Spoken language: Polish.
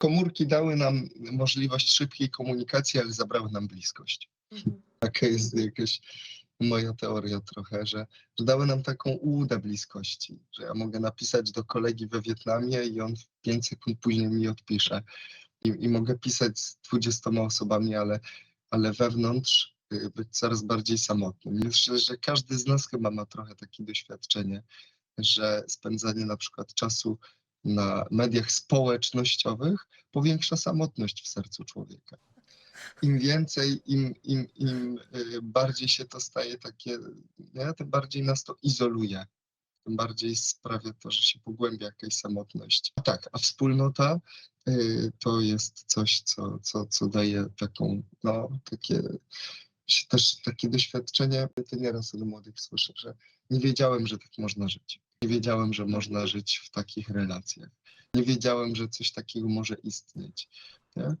Komórki dały nam możliwość szybkiej komunikacji, ale zabrały nam bliskość. Mhm. Taka jest jakaś moja teoria trochę, że, że dały nam taką ułudę bliskości, że ja mogę napisać do kolegi we Wietnamie i on 5 sekund później mi odpisze. I, i mogę pisać z 20 osobami, ale, ale wewnątrz y, być coraz bardziej samotnym. Myślę, że każdy z nas chyba ma trochę takie doświadczenie, że spędzanie na przykład czasu na mediach społecznościowych powiększa samotność w sercu człowieka. Im więcej, im, im, im y, bardziej się to staje takie, nie, tym bardziej nas to izoluje. Tym bardziej sprawia to, że się pogłębia jakaś samotność. A tak, a wspólnota y, to jest coś, co, co, co daje taką, no, takie, też takie doświadczenie. To nieraz od młodych słyszę, że nie wiedziałem, że tak można żyć. Nie wiedziałem, że można żyć w takich relacjach. Nie wiedziałem, że coś takiego może istnieć. Nie?